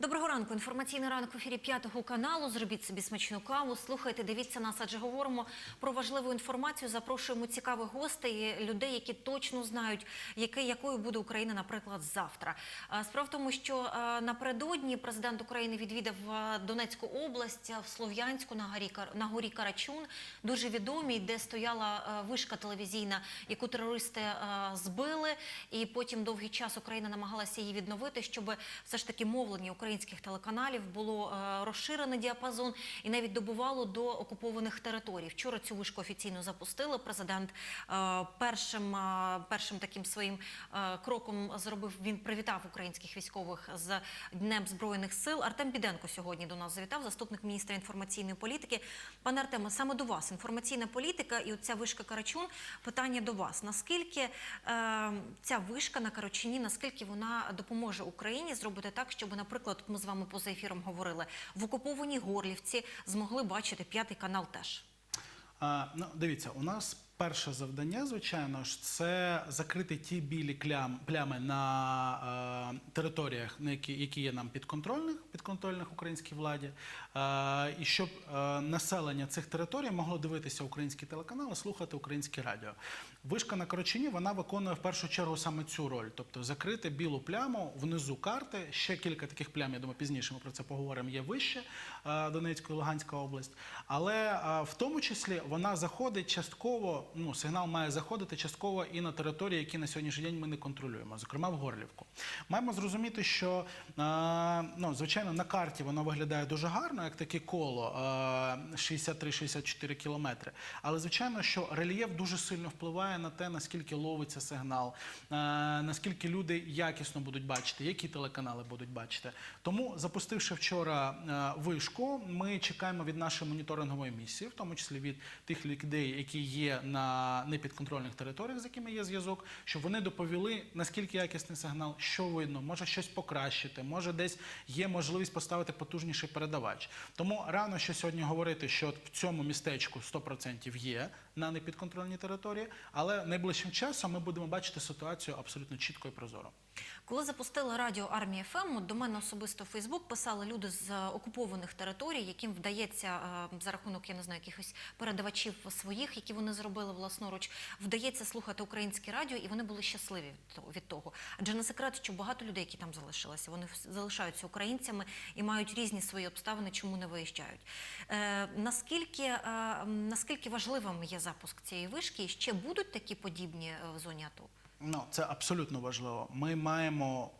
Доброго ранку. Інформаційний ранок в ефірі п'ятого каналу. Зробіть собі смачну каву. Слухайте, дивіться нас, адже говоримо про важливу інформацію. Запрошуємо цікавих гостей, людей, які точно знають, яке, якою буде Україна, наприклад, завтра. Справа в тому, що напередодні президент України відвідав Донецьку область в Слов'янську на горі на горі Карачун, дуже відомій, де стояла вишка телевізійна, яку терористи збили, і потім довгий час Україна намагалася її відновити, щоб все ж таки мовлення українських телеканалів було е, розширений діапазон і навіть добувало до окупованих територій. Вчора цю вишку офіційно запустили. Президент е, першим, е, першим таким своїм кроком зробив. Він привітав українських військових з Днем Збройних сил. Артем Біденко сьогодні до нас завітав, заступник міністра інформаційної політики. Пане Артеме, саме до вас інформаційна політика і оця вишка Карачун. Питання до вас: наскільки ця вишка на Карачуні, наскільки вона допоможе Україні зробити так, щоб, наприклад, ми з вами поза ефіром говорили, в окупованій Горлівці змогли бачити п'ятий канал теж. А, ну, дивіться, у нас перше завдання, звичайно ж, це закрити ті білі клям, плями на е, територіях, на які, які є нам підконтрольних, підконтрольних українській владі, е, і щоб е, населення цих територій могло дивитися українські телеканали, слухати українське радіо. Вишка на Корочині вона виконує в першу чергу саме цю роль, тобто закрити білу пляму внизу карти. Ще кілька таких плям, я думаю, пізніше ми про це поговоримо. Є вище Донецька і Луганська область, але в тому числі вона заходить частково. Ну, сигнал має заходити частково і на території, які на сьогоднішній день ми не контролюємо, зокрема в Горлівку. Маємо зрозуміти, що ну, звичайно на карті воно виглядає дуже гарно, як таке коло е, 63-64 кілометри. Але звичайно, що рельєф дуже сильно впливає на те, наскільки ловиться сигнал, наскільки люди якісно будуть бачити, які телеканали будуть бачити. Тому, запустивши вчора вишку, ми чекаємо від нашої моніторингової місії, в тому числі від тих людей, які є на непідконтрольних територіях, з якими є зв'язок, щоб вони доповіли, наскільки якісний сигнал, що видно, може щось покращити, може десь є можливість поставити потужніший передавач. Тому рано ще сьогодні говорити, що в цьому містечку 100% є на непідконтрольній території, але найближчим часом ми будемо бачити ситуацію абсолютно чітко і прозоро. Коли запустили радіо Армія ФМ, до мене особисто в Фейсбук писали люди з е, окупованих територій, яким вдається е, за рахунок, я не знаю, якихось передавачів своїх, які вони зробили власноруч, вдається слухати українське радіо, і вони були щасливі від того-. Адже не секрет, що багато людей, які там залишилися, вони залишаються українцями і мають різні свої обставини, чому не виїжджають. Е, наскільки, наскільки важливим є запуск цієї вишки, і ще будуть такі подібні в зоні АТО? Ну, це абсолютно важливо. Ми маємо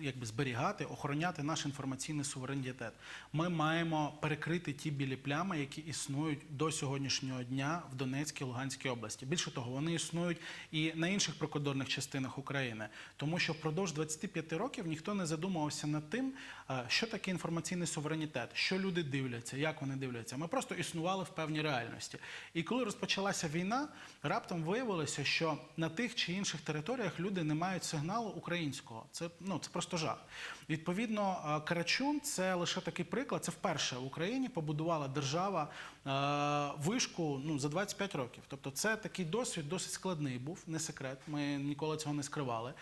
якби зберігати, охороняти наш інформаційний суверенітет. Ми маємо перекрити ті білі плями, які існують до сьогоднішнього дня в Донецькій Луганській області. Більше того, вони існують і на інших прикордонних частинах України, тому що впродовж 25 років ніхто не задумувався над тим, е, що таке інформаційний суверенітет, що люди дивляться, як вони дивляться. Ми просто існували в певній реальності. І коли розпочалася війна, раптом виявилося, що на тих чи інших територіях люди не мають сигналу українського. Це ну це просто жах. Відповідно, е, Карачун це лише такий приклад. Це вперше в Україні побудувала держава е, вишку ну за 25 років. Тобто, це такий досвід досить складний був, не секрет. Ми ніколи цього не скривали.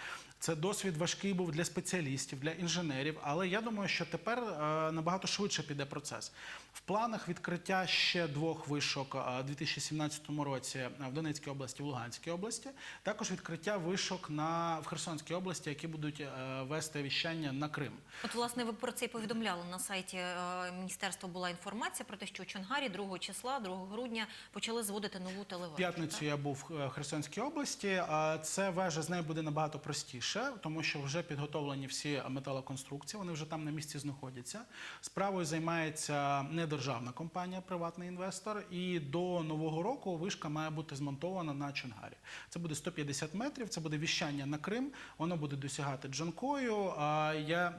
Це досвід важкий був для спеціалістів, для інженерів. Але я думаю, що тепер е, набагато швидше піде процес. В планах відкриття ще двох вишок е, у 2017 році е, в Донецькій області, в Луганській області. Також відкриття вишок на в Херсонській області, які будуть вести віщання на Крим. От, власне, ви про це і повідомляли на сайті міністерства. Була інформація про те, що у Чонгарі 2 числа, 2 грудня, почали зводити нову В телевежу. п'ятницю я був в Херсонській області. Це вежа з нею буде набагато простіше, тому що вже підготовлені всі металоконструкції. Вони вже там на місці знаходяться. Справою займається недержавна компанія, приватний інвестор. І до нового року вишка має бути змонтована на Чонгарі. Це буде 150 метрів. Це буде віщання на Крим. Воно буде досягати Джанкою.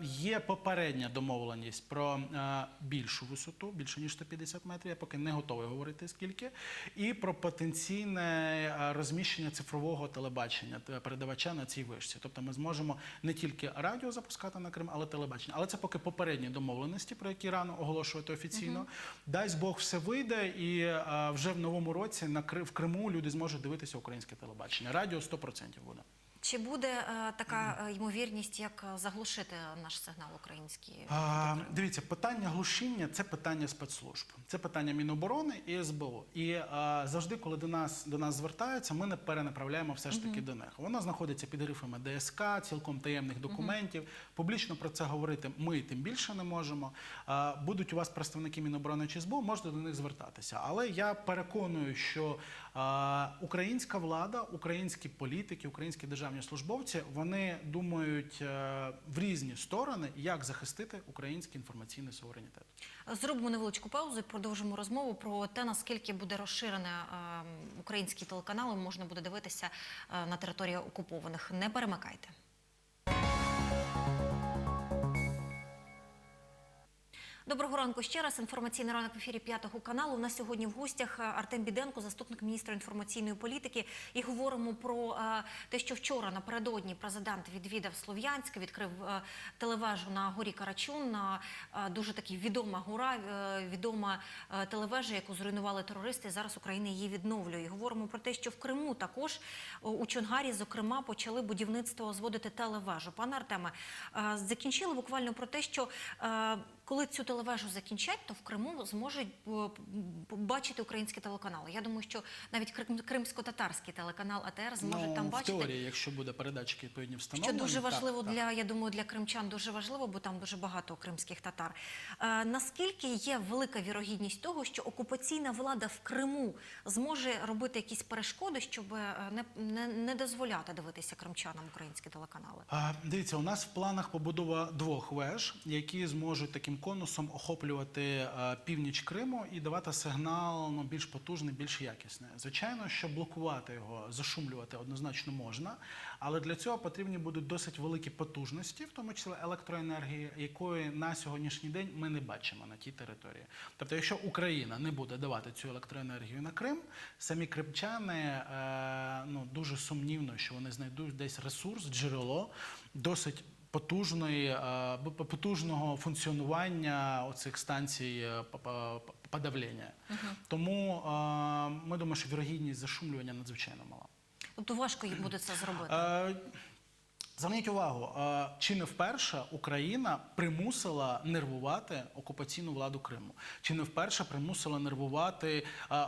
Є попередня домовленість про е, більшу висоту, більше ніж 150 метрів. Я поки не готовий говорити скільки. І про потенційне е, розміщення цифрового телебачення передавача на цій вишці. Тобто ми зможемо не тільки радіо запускати на Крим, але телебачення. Але це поки попередні домовленості, про які рано оголошувати офіційно. Дасть Бог все вийде, і вже в новому році на в Криму люди зможуть дивитися українське телебачення. Радіо 100% буде. Чи буде е, така е, ймовірність, як е, заглушити наш сигнал український? А, дивіться, питання глушіння це питання спецслужб, це питання Міноборони і СБУ. І а, завжди, коли до нас до нас звертаються, ми не перенаправляємо все ж таки до них. Воно знаходиться під грифами ДСК, цілком таємних документів. Публічно про це говорити ми тим більше не можемо. А, будуть у вас представники Міноборони чи СБУ, можете до них звертатися. Але я переконую, що українська влада, українські політики, українські державні службовці вони думають е, в різні сторони, як захистити український інформаційний суверенітет. Зробимо невеличку паузу і продовжимо розмову про те, наскільки буде розширене е, українські телеканали, можна буде дивитися е, на території окупованих. Не перемикайте. Доброго ранку ще раз. Інформаційний ранок в ефірі п'ятого каналу. У нас сьогодні в гостях е, Артем Біденко, заступник міністра інформаційної політики. І говоримо про е, те, що вчора напередодні президент відвідав Слов'янськ, відкрив е, телевежу на горі Карачун. Дуже такі відома гора, відома телевежа, яку зруйнували терористи. Зараз Україна її відновлює. І говоримо про те, що в Криму також у Чонгарі, зокрема, почали будівництво зводити телевежу. Пане Артеме, закінчили буквально про те, що коли цю телевежу закінчать, то в Криму зможуть е, бачити українські телеканали. Я думаю, що навіть крим- кримсько-татарський телеканал АТР зможе ну, там в бачити. теорії, якщо буде передатчики відповідні Що встановлені. дуже важливо так. для я думаю, для кримчан дуже важливо, бо там дуже багато кримських татар. Е, наскільки є велика вірогідність того, що окупаційна влада в Криму зможе робити якісь перешкоди, щоб е, не, не, не дозволяти дивитися кримчанам українські телеканали? Дивіться, у нас в планах побудова двох веж, які зможуть таким конусом охоплювати е, північ Криму і давати сигнал ну, більш потужний, більш якісний. Звичайно, що блокувати його, зашумлювати однозначно можна, але для цього потрібні будуть досить великі потужності, в тому числі електроенергії, якої на сьогоднішній день ми не бачимо на тій території. Тобто, якщо Україна не буде давати цю електроенергію на Крим, самі кримчани е, ну, дуже сумнівно, що вони знайдуть десь ресурс, джерело досить потужної, е, потужного функціонування оцих станцій подавлення. п- подавлення. Тому е, ми думаємо, що вірогідність зашумлювання надзвичайно мала. Тобто важко їм буде це зробити. Зверніть увагу, чи не вперше Україна примусила нервувати окупаційну владу Криму? Чи не вперше примусила нервувати,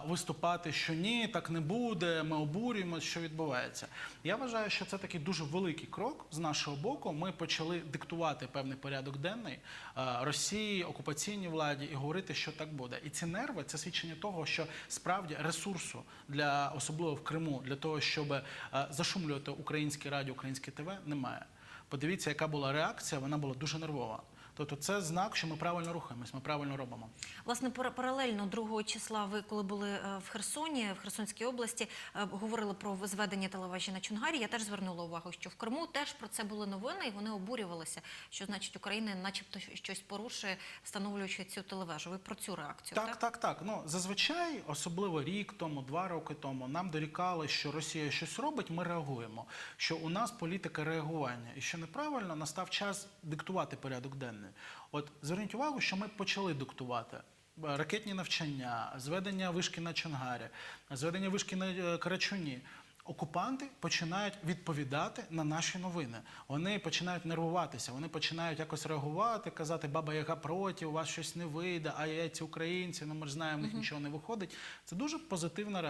виступати, що ні, так не буде, ми обурюємося, що відбувається? Я вважаю, що це такий дуже великий крок з нашого боку. Ми почали диктувати певний порядок денний Росії, окупаційній владі і говорити, що так буде. І ці нерви це свідчення того, що справді ресурсу для особливо в Криму для того, щоб зашумлювати українське радіо, українське ТВ, немає. Подивіться, яка була реакція, вона була дуже нервова. Тобто, це знак, що ми правильно рухаємось, ми правильно робимо. Власне, пара- паралельно 2 числа ви, коли були е, в Херсоні, в Херсонській області, е, говорили про зведення телевежі на Чонгарі. Я теж звернула увагу, що в Криму теж про це були новини, і вони обурювалися, що значить Україна, начебто, щось порушує, встановлюючи цю телевежу. Ви про цю реакцію Так, так, так. Ну зазвичай, особливо рік тому, два роки тому, нам дорікали, що Росія щось робить, ми реагуємо. Що у нас політика реагування, і що неправильно настав час диктувати порядок денний. От зверніть увагу, що ми почали диктувати. Е, Ракетні навчання, зведення вишки на Чангарі, зведення вишки на е, Карачуні. Окупанти починають відповідати на наші новини. Вони починають нервуватися, вони починають якось реагувати, казати, баба яга проти, у вас щось не вийде, а я ці українці, ну ми ж знаємо, в них нічого не виходить. Це дуже позитивна е,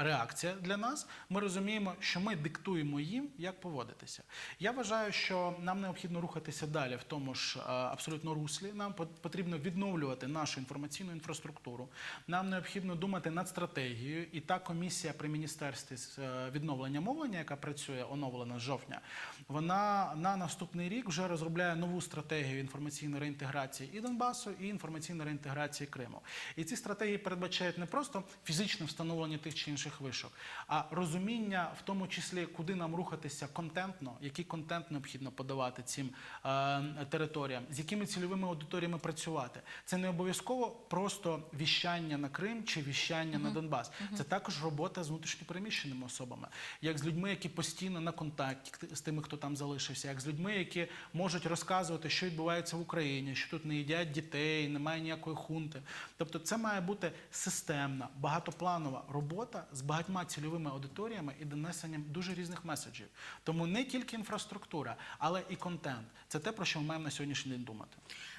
е, реакція для нас. Ми розуміємо, що ми диктуємо їм, як поводитися. Я вважаю, що нам необхідно рухатися далі в тому ж е, абсолютно руслі. Нам пот- потрібно відновлювати нашу інформаційну інфраструктуру. Нам необхідно думати над стратегією. І та комісія при міністерстві з відновлення мовлення, яка працює оновлена з жовтня, вона на наступний рік вже розробляє нову стратегію інформаційної реінтеграції і Донбасу, і інформаційної реінтеграції Криму. І ці стратегії передбачають не просто фізичне встановлення тих чи інших вишок, а розуміння, в тому числі, куди нам рухатися контентно, який контент необхідно подавати цим е, територіям, з якими цільовими аудиторіями працювати. Це не обов'язково просто віщання на Крим чи віщання на Донбас. Це також робота з внутрішньопереміщеними особами. Особами, як з людьми, які постійно на контакті з тими, хто там залишився, як з людьми, які можуть розказувати, що відбувається в Україні, що тут не їдять дітей, немає ніякої хунти. Тобто, це має бути системна, багатопланова робота з багатьма цільовими аудиторіями і донесенням дуже різних меседжів. Тому не тільки інфраструктура, але і контент. Це те, про що ми маємо на сьогоднішній день думати.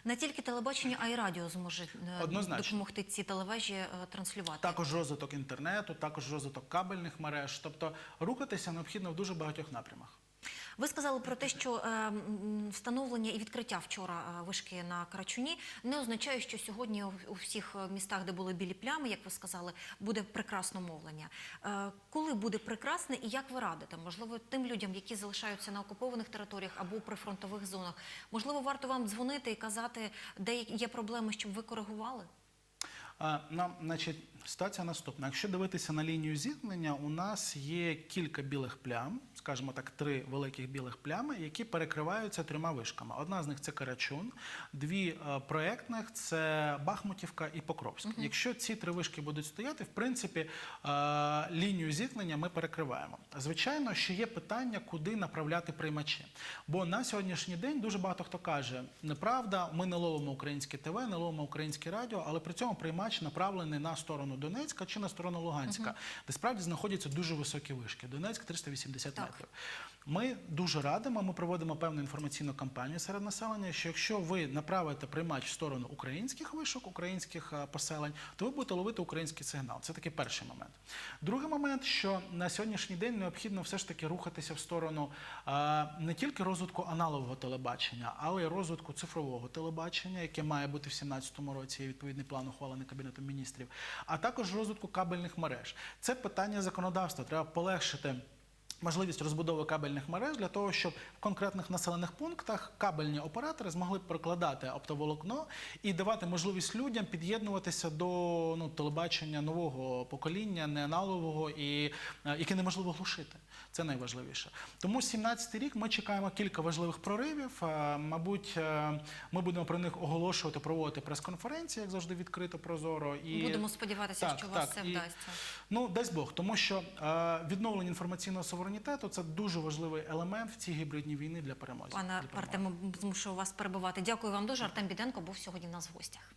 Не тільки телебачення, а й радіо зможе е, Однозначно. допомогти ці телевежі е, транслювати. Також розвиток інтернету, також розвиток кабельних мереж. Тобто рухатися необхідно в дуже багатьох напрямах. Ви сказали про те, що е, встановлення і відкриття вчора е, вишки на Карачуні не означає, що сьогодні у, всіх е, містах, де були білі плями, як ви сказали, буде прекрасно мовлення. Коли буде прекрасне і як ви радите? Можливо, тим людям, які залишаються на окупованих територіях або у прифронтових зонах, можливо, варто вам дзвонити і казати, де є проблеми, щоб ви коригували? Ну, значить, ситуація наступна. Якщо дивитися на лінію зіткнення, у нас є кілька білих плям, скажімо так, три великих білих плями, які перекриваються трьома вишками. Одна з них це Карачун, дві е, проектних це Бахмутівка і Покровськ. Якщо ці три вишки будуть стояти, в принципі, е, лінію зіткнення ми перекриваємо. Звичайно, що є питання, куди направляти приймачі. Бо на сьогоднішній день дуже багато хто каже, неправда, ми не ловимо українське ТВ, не ловимо українське радіо, але при цьому приймач направлений на сторону Донецька чи на сторону Луганська, де справді знаходяться дуже високі вишки. Донецьк 380 Так. метрів. Ми дуже радимо, ми проводимо певну інформаційну кампанію серед населення, що якщо ви направите приймач в сторону українських вишок, українських е, поселень, то ви будете ловити український сигнал. Це такий перший момент. Другий момент, що на сьогоднішній день необхідно все ж таки рухатися в сторону е, не тільки розвитку аналогового телебачення, але й розвитку цифрового телебачення, яке має бути в 2017 році. Відповідний план ухвалений Кабінетом міністрів, а також розвитку кабельних мереж. Це питання законодавства. Треба полегшити. Можливість розбудови кабельних мереж для того, щоб в конкретних населених пунктах кабельні оператори змогли прокладати оптоволокно і давати можливість людям під'єднуватися до ну, телебачення нового покоління, не аналогового, і е, яке неможливо глушити. Це найважливіше. Тому 17-й рік ми чекаємо кілька важливих проривів. Е, Мабуть, е, ми будемо про них оголошувати, проводити прес-конференції, як завжди, відкрито, прозоро. І Будемо сподіватися, Так, що у вас це і- вдасться. Ну, дасть Бог, тому що відновлення інформаційного суверенітету це дуже важливий елемент в цій гібридній війні для перемоги. Пане. Артему, змушу вас перебувати. Дякую вам дуже. Артем Біденко був сьогодні в нас в гостях.